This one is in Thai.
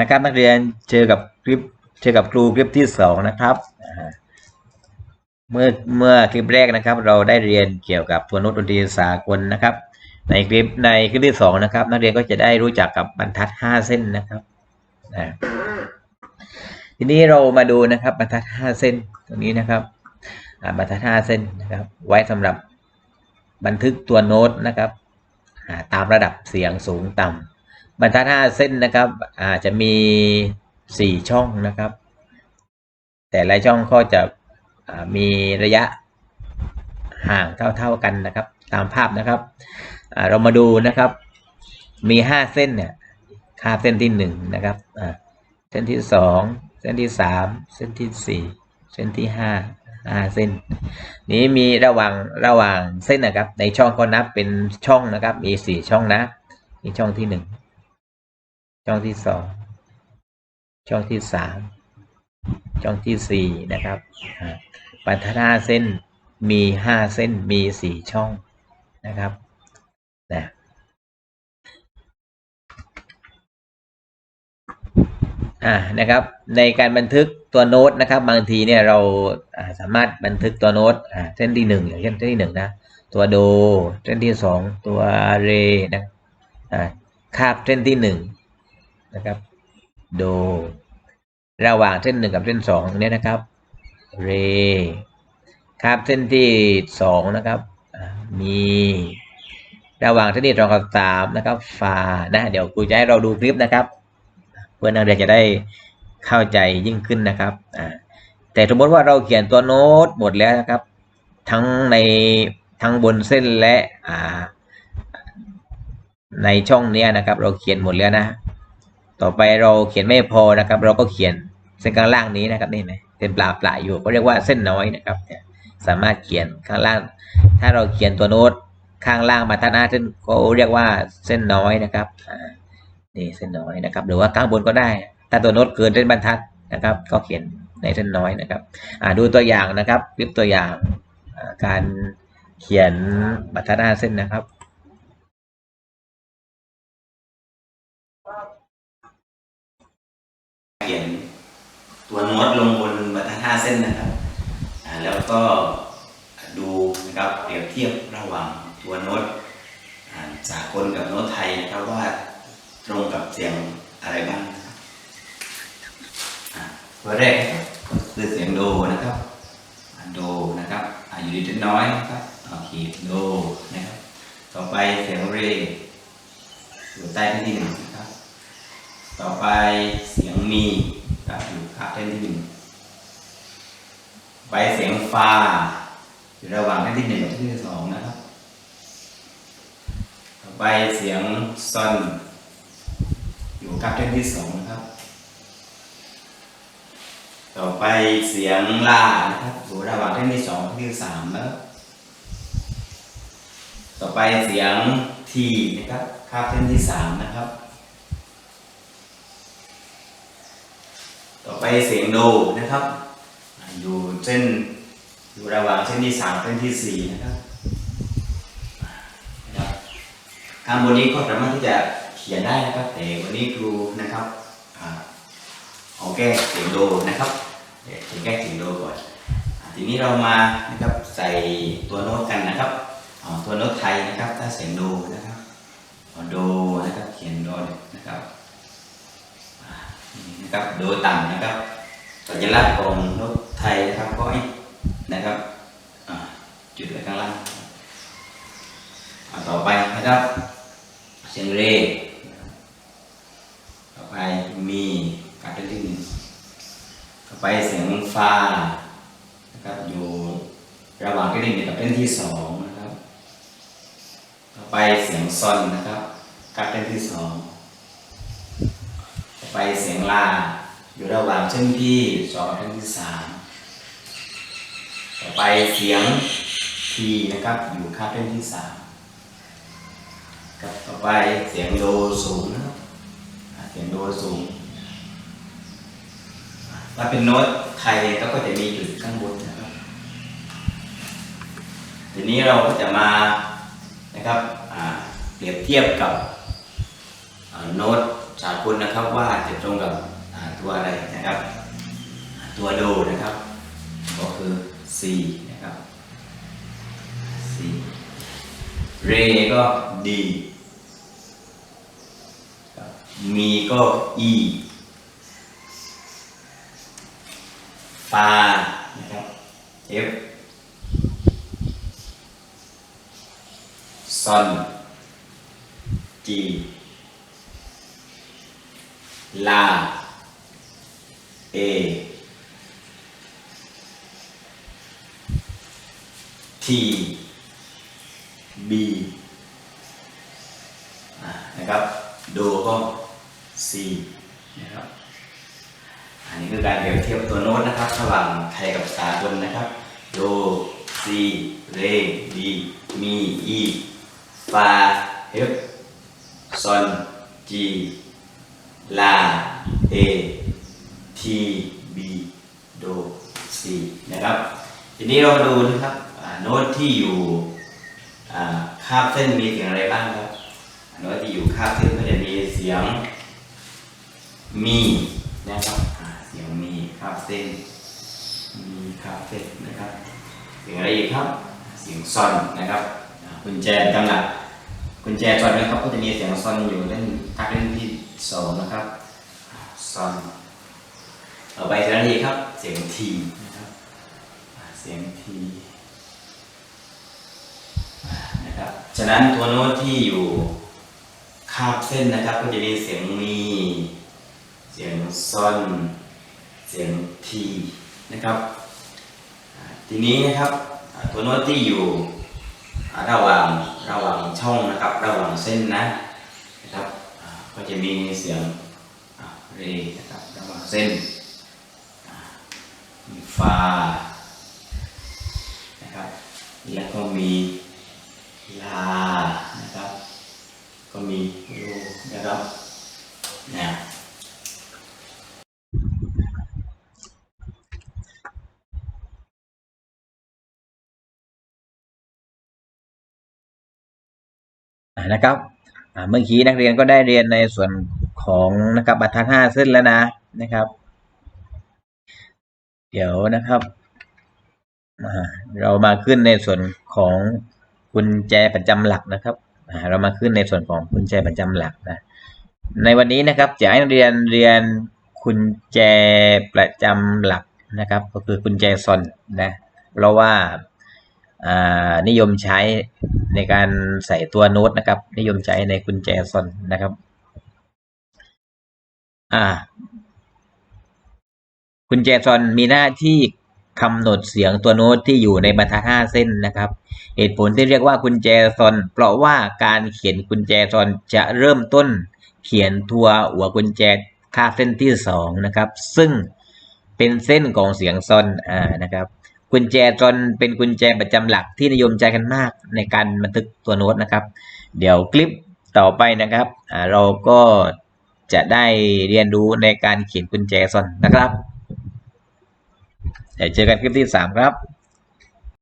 นะครับนักเรียนเจอกับคลิปเจอกับครูคลิปที่สองนะครับเมื่อเมื่อคลิปแรกนะครับ เราได้เรียนเกี่ยวกับตัวโน้ตดนตรีสากลนะครับ ในคลิปในคลิปที่สองนะครับ นักเรียนก็จะได้รู้จักกับบรรทัดห้าเส้นนะครับอ่าทีนี้เรามาดูนะครับบรรทัดห้าเส้นตรงนี้นะครับบรรทัดห้าเส้นนะครับ ไว้สำหรับบันทึกตัวโน้ตนะครับตามระดับเสียงสูงต่ำ บรรทัดห้าเส้นนะครับ อาจจะมีสี่ช่องนะครับ แต่ละช่องก็จะมีระยะห่างเท่า ๆกันนะครับ ตามภาพนะครับเรามาดูนะครับ มีห้าเส้นเนี่ยค่าเส้นที่หนึ่งนะครับเส้นที่สองเส้นที่สามเส้นที่สี่เส้นที่ห้าห้าเส้น นี้มีระหว่างระหว่างเส้นนะครับ ในช่องก็นับเป็นช่องนะครับ มีสี่ช่องนะมีช่องที่หนึ่ง ช่องที่สองช่องที่สามช่องที่สี่นะครับอ่าบรรทัดห้าเส้นมีห้าเส้นมีสี่ช่องนะครับนะอ่านะครับ ในการบันทึกตัวโน้ตนะครับ บางทีเนี่ยเราสามารถบันทึกตัวโน้ตเส้นที่หนึ่งอย่างเช่นเส้นที่หนึ่งนะตัวโดเส้นที่สองตัวเรนะอ่าคาบเส้นที่หนึ่ง นะครับ โด ระหว่างเส้นหนึ่งกับเส้นสองเนี่ยนะครับ เร ครับเส้นที่สองนะครับ มี ระหว่างเส้นที่สองกับสามนะครับ ฟา นะ เดี๋ยวครูจะให้เราดูคลิปนะครับ เพื่อนนักเรียนจะได้เข้าใจยิ่งขึ้นนะครับ อ่า แต่สมมติว่าเราเขียนตัวโน้ตหมดแล้วนะครับ ทั้งในทั้งบนเส้นและ อ่า ในช่องเนี้ยนะครับ เราเขียนหมดแล้วนะ ต่อไปเราเขียนไม่พอนะครับ เราก็เขียนเส้นข้างล่างนี้นะครับนี่ไหมเป็นปลาปลาอยู่ก็เรียกว่าเส้นน้อยนะครับสามารถเขียนข้างล่าง ถ้าเราเขียนตัวโน้ตข้างล่างมาทัดหน้าเส้นก็เรียกว่าเส้นน้อยนะครับนี่เส้นน้อยนะครับ หรือว่าข้างบนก็ได้ ถ้าตัวโน้ตเกินเส้นบรรทัดนะครับ ก็เขียนในเส้นน้อยนะครับอ่าดูตัวอย่างนะครับคลิปตัวอย่างการเขียนบรรทัดหน้าเส้นนะครับ ขียนตัวโน้ตลงบนบรรทัดห้าเส้นนะครับแล้วก็ดูนะครับเปรียบเทียบระหว่างตัวโน้ตอ่าสากลกับโน้ตไทยนะครับว่าตรงกับเสียงอะไรบ้างนะครับอ่าตัวแรกคือเสียงโดนะครับโดนะครับอยู่ดีเล็กน้อยนะครับโอเคโดนะครับต่อไปเสียงเรอยู่ใต้ที่หนึ่ง ต่อไปเสียงมีครับอยู่คาบแท่นที่หนึ่งไปเสียงฟาอยู่ระหว่างแท่นที่หนึ่งกับแท่นที่สองนะครับ ต่อไปเสียงซอนอยู่คาบแท่นที่สองนะครับ ต่อไปเสียงลานะครับอยู่ระหว่างแท่นที่สองกับแท่นที่สามนะครับต่อไปเสียงทีนะครับคาบแท่นที่สามนะครับ ต่อไปเสียงโดนะครับ อยู่เส้นอยู่ระหว่างเส้นที่สามเส้นที่สี่นะครับนะครับข้างบนนี้ก็สามารถที่จะเขียนได้นะครับแต่วันนี้ครูนะครับอ่าเอาแก้เสียงโดนะครับเดี๋ยวแก้เสียงโดก่อนทีนี้เรามานะครับใส่ตัวโน้ตกันนะครับตัวโน้ตไทยนะครับถ้าเสียงโดนะครับโดนะครับเขียนโดนะครับ นะครับโดยต่ำนะครับสัญลักษณ์ของรถไทยนะครับก็ให้นะครับจุดไว้ข้างล่างต่อไปนะครับเสียงเรต่อไปมีการเป็นที่หนึ่งต่อไปเสียงฟานะครับอยู่ระหว่างที่หนึ่งกับเล่นที่สองนะครับ ต่อไปเสียงซอนนะครับการเป็นที่สอง ไปเสียงลา อยู่ระหว่างเส้นที่สองกับเส้นที่สามต่อไปเสียงทีนะครับ อยู่คาบเส้นที่สามครับต่อไปเสียงโดสูงนะครับเสียงโดสูงถ้าเป็นโน้ตไทยก็จะมีจุดข้างบนนะครับทีนี้เราก็จะมานะครับเปรียบเทียบกับโน้ต สากลนะครับว่าจะตรงกับตัวอะไรนะครับ ตัวโดนะครับ ก็คือ C นะครับ C เรก็ D มีก็ E ฟานะครับ F ซอน G ลา A T B อ่านะครับ โดก็ C นะครับ อันนี้คือการเปรียบเทียบตัวโน้ตนะครับระหว่างไทยกับสากลนะครับ โดซีเร ดี มี อี ฟา เอฟซอน จี ลาเอทีบีโดซีนะครับ ทีนี้เรามาดูนะครับโน้ตที่อยู่คาบเส้นมีเสียงอะไรบ้างครับโน้ตที่อยู่คาบเส้นก็จะมีเสียงมีนะครับเสียงมีคาบเส้นมีคาบเส้นนะครับ เสียงอะไรอีกครับ เสียงซอนนะครับอ่ากุญแจจำหลัก กุญแจซอนนะครับก็จะมีเสียงซอนอยู่เล่นทักเล่นที่สองนะครับซอนต่อไปเสียงทีครับ เสียงทีนะครับเสียงทีนะครับฉะนั้นตัวโน้ตที่อยู่คาบเส้นนะครับ ก็จะมีเสียงมีเสียงซอนเสียงทีนะครับ ทีนี้นะครับตัวโน้ตที่อยู่ ระหว่างระหว่างช่องนะครับ ระหว่างเส้นนะนะครับก็จะมีเสียงเรนะครับระหว่างเส้นมีฟานะครับแล้วก็มีลานะครับ ก็มีโลนะครับนะ อ่า นะครับเมื่อกี้นักเรียนก็ได้เรียนในส่วนของนะครับบรรทัดห้าเส้นแล้วนะนะครับ เดี๋ยวนะครับเรามาขึ้นในส่วนของกุญแจประจำหลักนะครับเรามาขึ้นในส่วนของกุญแจประจำหลักนะในวันนี้นะครับจะให้นักเรียนเรียนกุญแจประจำหลักนะครับ ก็คือกุญแจซอนนะเพราะว่านิยมใช้ ในการใส่ตัวโน้ตนะครับ นิยมใช้ในกุญแจซอนนะครับ อ่า กุญแจซอนมีหน้าที่กำหนดเสียงตัวโน้ตที่อยู่ในบรรทัดห้าเส้นนะครับ เหตุผลที่เรียกว่ากุญแจซอน เพราะว่าการเขียนกุญแจซอนจะเริ่มต้นเขียนตัวหัวกุญแจค่าเส้นที่สองนะครับ ซึ่งเป็นเส้นของเสียงซอน อ่า นะครับ กุญแจซอนเป็นกุญแจประจำหลักที่นิยมใจกันมากในการบันทึกตัวโน้ตนะครับ เดี๋ยวคลิปต่อไปนะครับเราก็จะได้เรียนรู้ในการเขียนกุญแจซอนนะครับเดี๋ยวเจอกันคลิปที่สามครับ